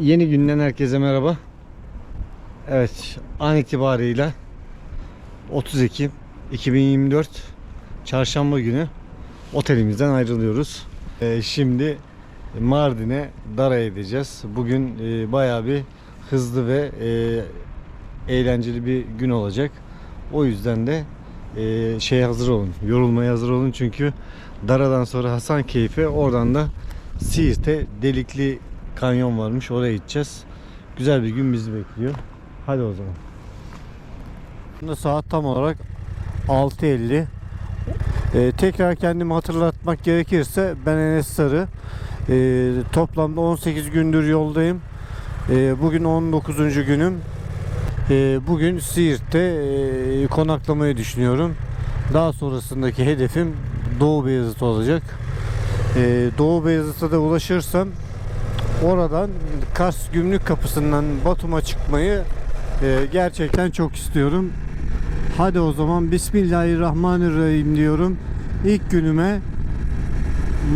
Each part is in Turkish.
Yeni günden herkese merhaba. Evet, an itibarıyla 30 Ekim 2024 Çarşamba günü otelimizden ayrılıyoruz. Ee, şimdi Mardin'e Dara edeceğiz. Bugün e, bayağı bir hızlı ve e, eğlenceli bir gün olacak. O yüzden de e, şey hazır olun, yorulmaya hazır olun çünkü Dara'dan sonra Hasankeyf'e oradan da Siirt'e Delikli Kanyon varmış oraya gideceğiz. Güzel bir gün bizi bekliyor. Hadi o zaman. Şimdi saat tam olarak 6.50. Ee, tekrar kendimi hatırlatmak gerekirse ben Enes Sarı. Ee, toplamda 18 gündür yoldayım. Ee, bugün 19. günüm. Ee, bugün Siirt'te e, konaklamayı düşünüyorum. Daha sonrasındaki hedefim Doğu Beyazıt olacak. Ee, Doğu Beyazıt'a da ulaşırsam oradan Kars Gümrük Kapısı'ndan Batum'a çıkmayı e, gerçekten çok istiyorum. Hadi o zaman Bismillahirrahmanirrahim diyorum. İlk günüme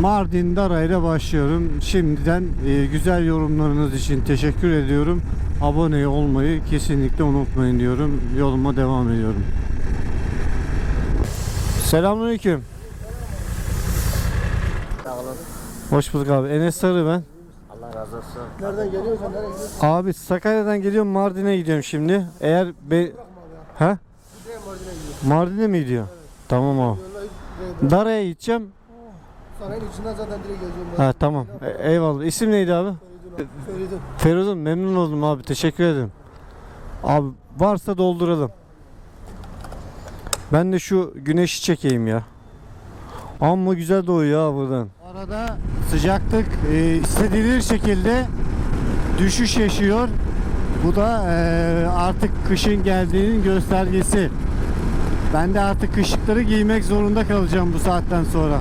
Mardin Dara başlıyorum. Şimdiden e, güzel yorumlarınız için teşekkür ediyorum. Abone olmayı kesinlikle unutmayın diyorum. Yoluma devam ediyorum. Selamünaleyküm. Hoş bulduk abi. Enes Sarı ben. Razı olsun. Nereden geliyorsun? Nereye? Abi Sakarya'dan geliyorum Mardin'e gidiyorum şimdi. Eğer be... Ha? Buraya Mardin'e mi gidiyor? Tamam abi. Dara'ya gideceğim. Sarayın içinden zaten direkt geziyorum ben. Ha tamam. E- eyvallah. İsim neydi abi? Feridun. Feridun. Memnun oldum abi. Teşekkür ederim. Abi varsa dolduralım. Ben de şu güneşi çekeyim ya. Amma güzel doğuyor ya buradan. Arada sıcaklık e, istediğiniz şekilde düşüş yaşıyor. Bu da e, artık kışın geldiğinin göstergesi. Ben de artık kışlıkları giymek zorunda kalacağım bu saatten sonra.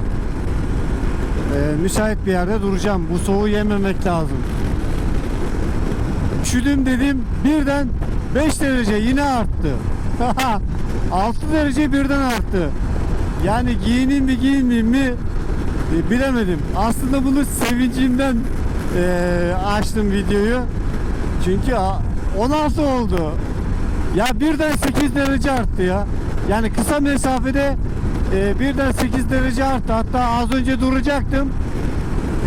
E, müsait bir yerde duracağım. Bu soğuğu yememek lazım. Üşüdüm dedim birden 5 derece yine arttı. 6 derece birden arttı. Yani giyineyim mi giyinmeyeyim mi e, bilemedim. Aslında bunu sevincimden e, açtım videoyu. Çünkü a- 16 oldu. Ya birden 8 derece arttı ya. Yani kısa mesafede e, birden 8 derece arttı. Hatta az önce duracaktım.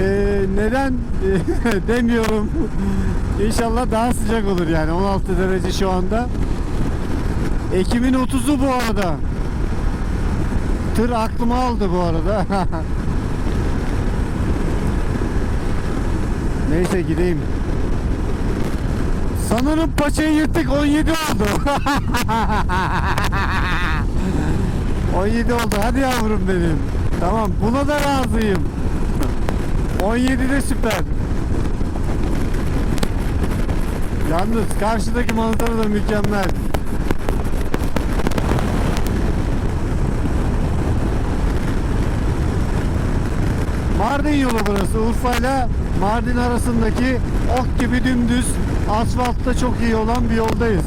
E, neden e, demiyorum. İnşallah daha sıcak olur yani 16 derece şu anda. Ekim'in 30'u bu arada. Tır aklıma aldı bu arada. Neyse gideyim. Sanırım paçayı yırttık 17 oldu. 17 oldu hadi yavrum benim. Tamam buna da razıyım. 17 de süper. Yalnız karşıdaki manzara da mükemmel. Mardin yolu burası. Urfa ile Mardin arasındaki ok gibi dümdüz asfaltta çok iyi olan bir yoldayız.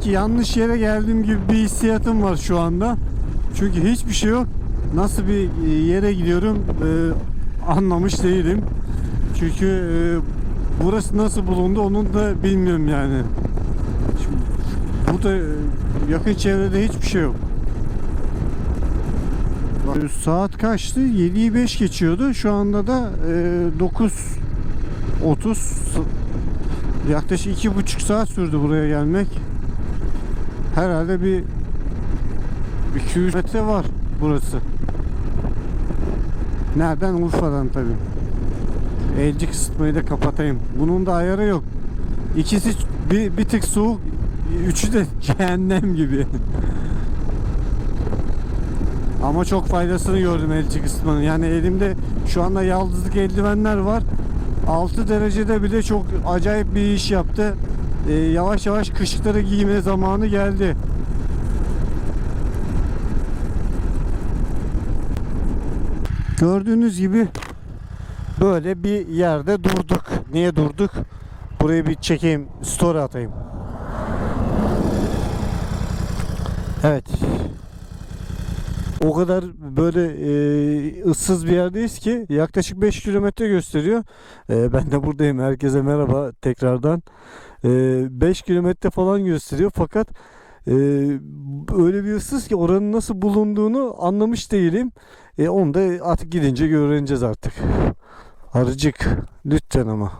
Ki yanlış yere geldiğim gibi bir hissiyatım var şu anda. Çünkü hiçbir şey yok. Nasıl bir e, yere gidiyorum e, anlamış değilim. Çünkü e, burası nasıl bulundu onu da bilmiyorum yani. Şimdi, burada yakın çevrede hiçbir şey yok. Bak, Saat kaçtı? 7'yi 5 geçiyordu. Şu anda da e, 9.30 yaklaşık iki buçuk saat sürdü buraya gelmek. Herhalde bir 200 metre var burası. Nereden? Urfa'dan tabii. Elci kısıtmayı da kapatayım. Bunun da ayarı yok. İkisi bir, bir tık soğuk, üçü de cehennem gibi. Ama çok faydasını gördüm elçi kısmının. Yani elimde şu anda yaldızlık eldivenler var. 6 derecede bile çok acayip bir iş yaptı. Ee, yavaş yavaş kışlıkları giyme zamanı geldi. Gördüğünüz gibi böyle bir yerde durduk. Niye durduk? Burayı bir çekeyim, story atayım. Evet. O kadar böyle e, ıssız bir yerdeyiz ki yaklaşık 5 kilometre gösteriyor. E, ben de buradayım. Herkese merhaba tekrardan. 5 kilometre falan gösteriyor fakat e, öyle bir ıssız ki oranın nasıl bulunduğunu anlamış değilim. E, onu da artık gidince öğreneceğiz artık. Arıcık lütfen ama.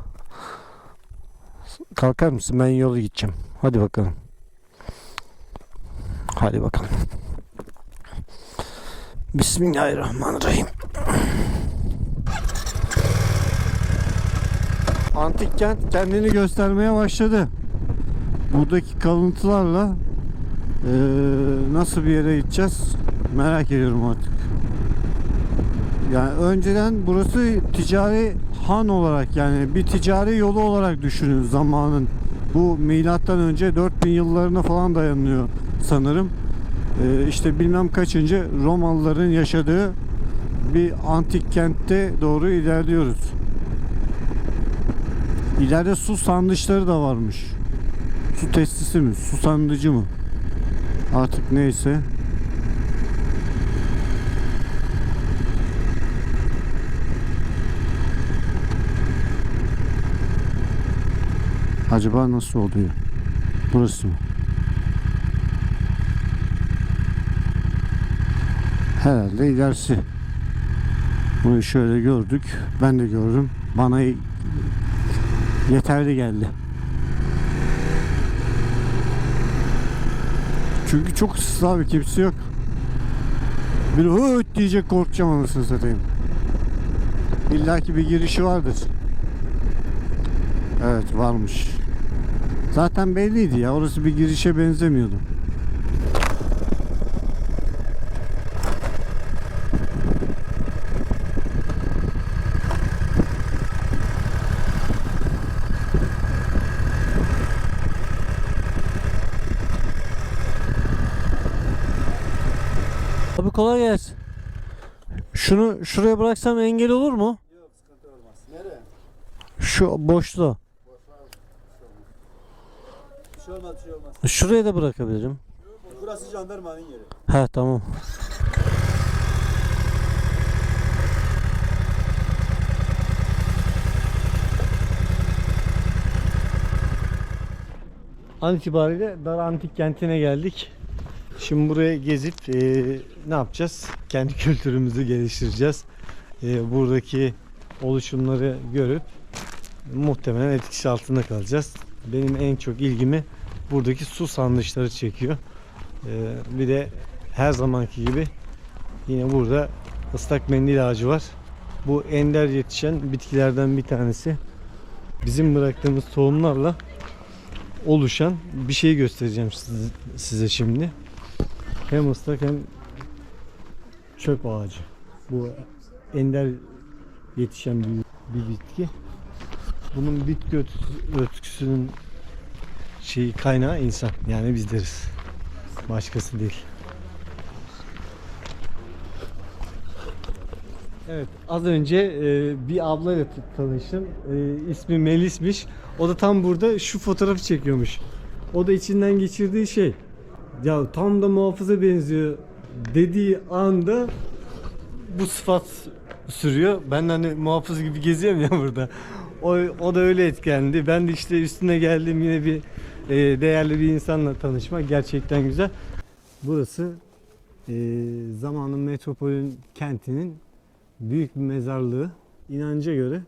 Kalkar mısın? Ben yolu gideceğim. Hadi bakalım. Hadi bakalım. Bismillahirrahmanirrahim. Antik kent kendini göstermeye başladı. Buradaki kalıntılarla eee, nasıl bir yere gideceğiz merak ediyorum artık. Yani önceden burası ticari han olarak yani bir ticari yolu olarak düşünün zamanın. Bu milattan önce 4000 yıllarına falan dayanıyor sanırım. Ee, işte bilmem kaçıncı Romalıların yaşadığı bir antik kentte doğru ilerliyoruz. İleride su sandıçları da varmış. Su testisi mi? Su sandıcı mı? Artık neyse. Acaba nasıl oluyor? Burası mı? Herhalde ilerisi. Bunu şöyle gördük. Ben de gördüm. Bana yeterli geldi. Çünkü çok ıssız abi kimse yok. Bir hıt diyecek korkacağım anasını satayım. İlla ki bir girişi vardır. Evet varmış. Zaten belliydi ya orası bir girişe benzemiyordu. Abi kolay gelsin. Şunu şuraya bıraksam engel olur mu? Nereye? Şu boşluğa. Bir şey olmaz, bir şey olmaz. Şuraya da bırakabilirim. Burası jandarmanın yeri. He tamam. An itibariyle Dar Antik Kenti'ne geldik. Şimdi buraya gezip eee, ne yapacağız? Kendi kültürümüzü geliştireceğiz. Eee, buradaki oluşumları görüp muhtemelen etkisi altında kalacağız. Benim en çok ilgimi buradaki su sandıçları çekiyor. Eee, bir de her zamanki gibi yine burada ıslak mendil ağacı var. Bu ender yetişen bitkilerden bir tanesi. Bizim bıraktığımız tohumlarla oluşan bir şey göstereceğim size şimdi. Hem ıslak hem çöp ağacı. Bu ender yetişen bir, bir bitki. Bunun bitki öt- ötküsünün şeyi kaynağı insan. Yani bizleriz. Başkası değil. Evet, az önce e, bir ablayla tanıştım. E, ismi Melis'miş. O da tam burada şu fotoğrafı çekiyormuş. O da içinden geçirdiği şey. Ya tam da muhafıza benziyor dediği anda bu sıfat sürüyor. Ben de hani muhafız gibi geziyorum ya burada. O, o da öyle etkilendi. Ben de işte üstüne geldim yine bir e, değerli bir insanla tanışmak gerçekten güzel. Burası e, zamanın metropolün kentinin büyük bir mezarlığı. İnanca göre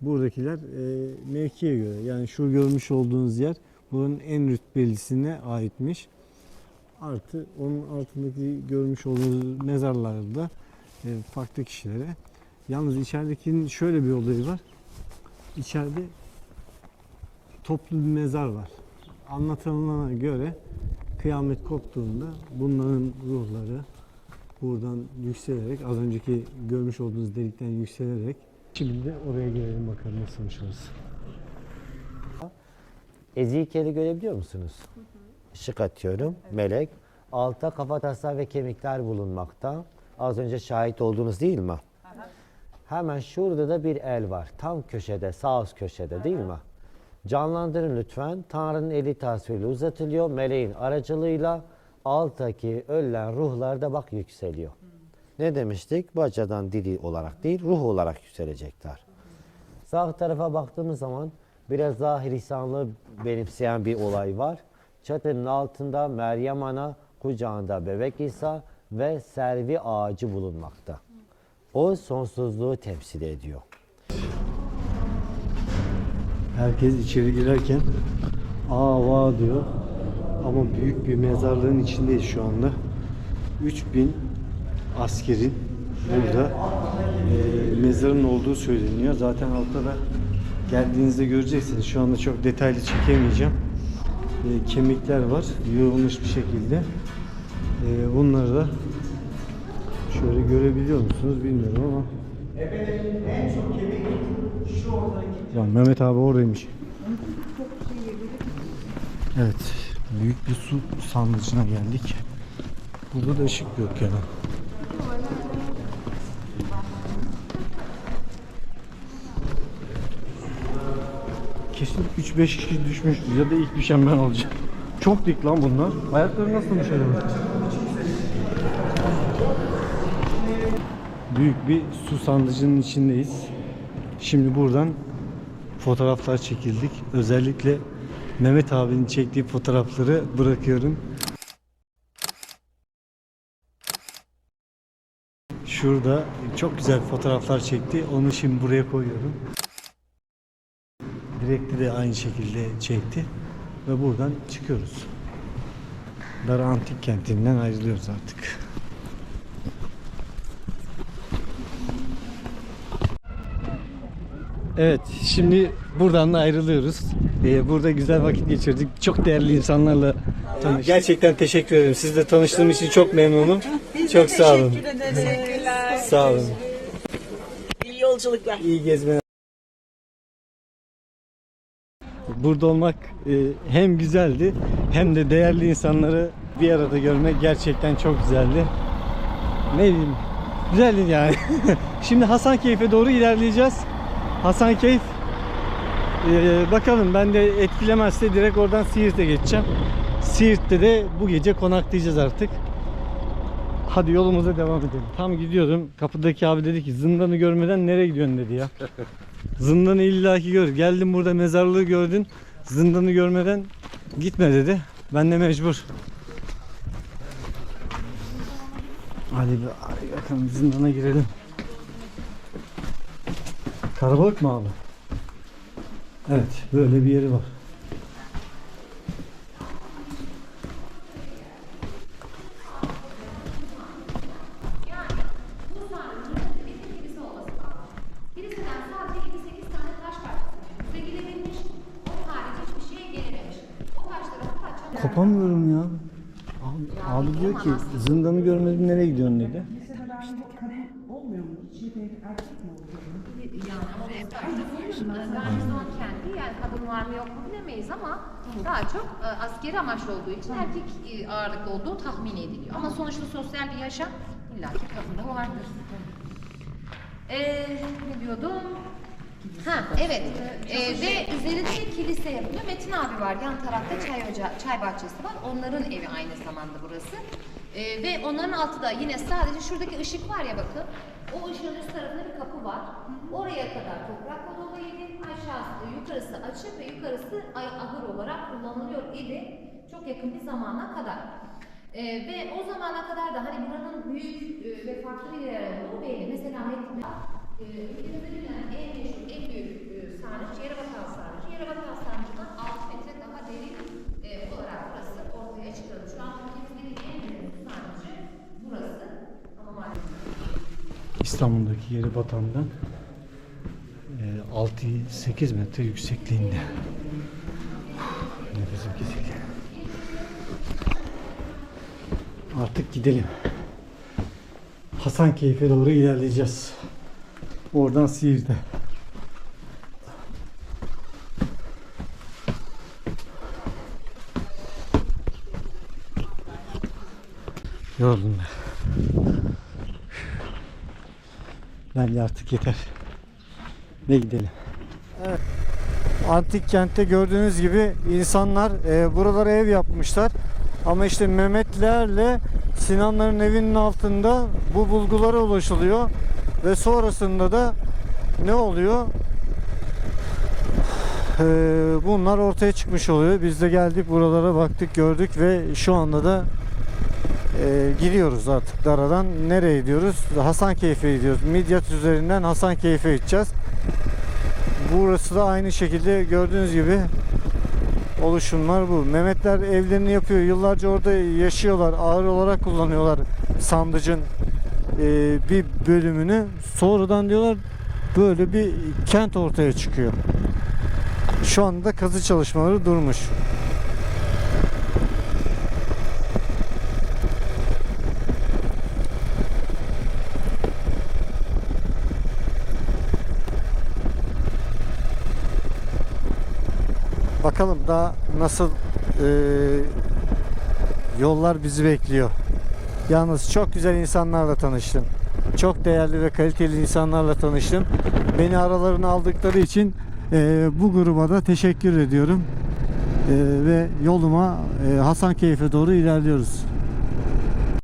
buradakiler e, mevkiye göre yani şu görmüş olduğunuz yer buranın en rütbelisine aitmiş. Artı onun altındaki görmüş olduğunuz mezarlarda e, farklı kişilere. Yalnız içeridekinin şöyle bir olayı var. İçeride toplu bir mezar var. Anlatılana göre kıyamet koptuğunda bunların ruhları buradan yükselerek az önceki görmüş olduğunuz delikten yükselerek şimdi de oraya girelim bakalım nasılmış orası. Ezikeli görebiliyor musunuz? Işık atıyorum. Melek. Altta kafataslar ve kemikler bulunmakta. Az önce şahit oldunuz değil mi? Hemen şurada da bir el var. Tam köşede, sağ üst köşede değil mi? Canlandırın lütfen. Tanrı'nın eli tasviriyle uzatılıyor. Meleğin aracılığıyla alttaki ölen ruhlar da bak yükseliyor. Ne demiştik? Bu açıdan dili olarak değil, ruh olarak yükselecekler. Sağ tarafa baktığımız zaman biraz daha Hristiyanlığı benimseyen bir olay var. Çatının altında Meryem Ana, kucağında bebek İsa ve servi ağacı bulunmakta. O sonsuzluğu temsil ediyor. Herkes içeri girerken aa diyor. Ama büyük bir mezarlığın içindeyiz şu anda. 3000 askerin burada e, mezarın olduğu söyleniyor. Zaten altta da geldiğinizde göreceksiniz. Şu anda çok detaylı çekemeyeceğim. E, kemikler var. Yığılmış bir şekilde. E, bunları da şöyle görebiliyor musunuz bilmiyorum ama. Ya Mehmet abi oradaymış. Evet, büyük bir su sarnıcına geldik. Burada da ışık yok ya. Kesin 3-5 kişi düşmüş ya da ilk düşen ben olacağım. Çok dik lan bunlar. Ayakları nasıl düşer Büyük bir su sandıcının içindeyiz. Şimdi buradan fotoğraflar çekildik. Özellikle Mehmet abinin çektiği fotoğrafları bırakıyorum. Şurada çok güzel fotoğraflar çekti. Onu şimdi buraya koyuyorum. Direkti de aynı şekilde çekti. Ve buradan çıkıyoruz. Dar Antik Kenti'nden ayrılıyoruz artık. Evet, şimdi buradan da ayrılıyoruz. Ee, burada güzel vakit geçirdik. Çok değerli insanlarla tanıştık. Gerçekten teşekkür ederim. Sizle tanıştığım için çok memnunum. Çok sağ olun. Teşekkürler. Sağ olun. İyi yolculuklar. İyi gezmeler. Burada olmak e, hem güzeldi hem de değerli insanları bir arada görmek gerçekten çok güzeldi. Ne bileyim güzeldi yani. Şimdi Hasankeyf'e doğru ilerleyeceğiz. Hasankeyf e, bakalım ben de etkilemezse direkt oradan Siirt'e geçeceğim. Siirt'te de bu gece konaklayacağız artık. Hadi yolumuza devam edelim. Tam gidiyordum. Kapıdaki abi dedi ki zindanı görmeden nereye gidiyorsun dedi ya. Zindanı illaki gör. Geldim burada mezarlığı gördün. Zindanı görmeden gitme dedi. Ben de mecbur. Hadi bir hadi bakalım zindana girelim. Karabalık mı abi? Evet böyle bir yeri var. Abi, diyor ki zindanı görmedin nereye gidiyorsun dedi. Garnizon kendi yani kadın var mı yok mu bilemeyiz ama daha çok askeri amaçlı olduğu için erkek ağırlıklı olduğu tahmin ediliyor. Ama sonuçta sosyal bir yaşam illaki kadında vardır. Ee, ne diyordum? Ha evet Ee, ve üzerinde kilise yapılıyor. Metin abi var yan tarafta çay ocağı, çay bahçesi var. Onların evi aynı zamanda burası. Ee, ve onların altı da yine sadece şuradaki ışık var ya bakın. O ışığın üst tarafında bir kapı var. Oraya kadar toprakla doluydu. Aşağısı yukarısı açık ve yukarısı ahır olarak kullanılıyor idi. Çok yakın bir zamana kadar. Ee, ve o zamana kadar da hani buranın büyük e, ve farklı bir yer olduğu belli. Mesela Metin e, ülkemizde bilinen en meşhur, en büyük e, sarnıç Yerebatan Sarnıcı. Yerebatan Sarnıcı'ndan 6 metre daha derin e, olarak burası ortaya çıkıyor. Şu an ülkemizde en büyük sarnıcı burası. Ama maalesef İstanbul'daki yeri batandan 6-8 metre yüksekliğinde. Nefesim kesildi. Artık gidelim. Hasankeyf'e doğru ilerleyeceğiz. Oradan Siirt'e. Yoruldum ben. Bence artık yeter. Ve gidelim. Evet. Antik kentte gördüğünüz gibi insanlar e, buralara ev yapmışlar. Ama işte Mehmetlerle Sinanların evinin altında bu bulgulara ulaşılıyor ve sonrasında da ne oluyor? Ee, bunlar ortaya çıkmış oluyor. Biz de geldik buralara baktık gördük ve şu anda da e, gidiyoruz artık Dara'dan. Nereye gidiyoruz? Hasankeyf'e gidiyoruz. Midyat üzerinden Hasankeyf'e gideceğiz. Burası da aynı şekilde gördüğünüz gibi oluşumlar bu. Mehmetler evlerini yapıyor. Yıllarca orada yaşıyorlar. Ağır olarak kullanıyorlar sandıcın e, bir bölümünü. Sonradan diyorlar böyle bir kent ortaya çıkıyor. Şu anda kazı çalışmaları durmuş. Bakalım daha nasıl e, yollar bizi bekliyor. Yalnız çok güzel insanlarla tanıştım. Çok değerli ve kaliteli insanlarla tanıştım. Beni aralarına aldıkları için e, bu gruba da teşekkür ediyorum. E, ve yoluma e, Hasankeyf'e doğru ilerliyoruz.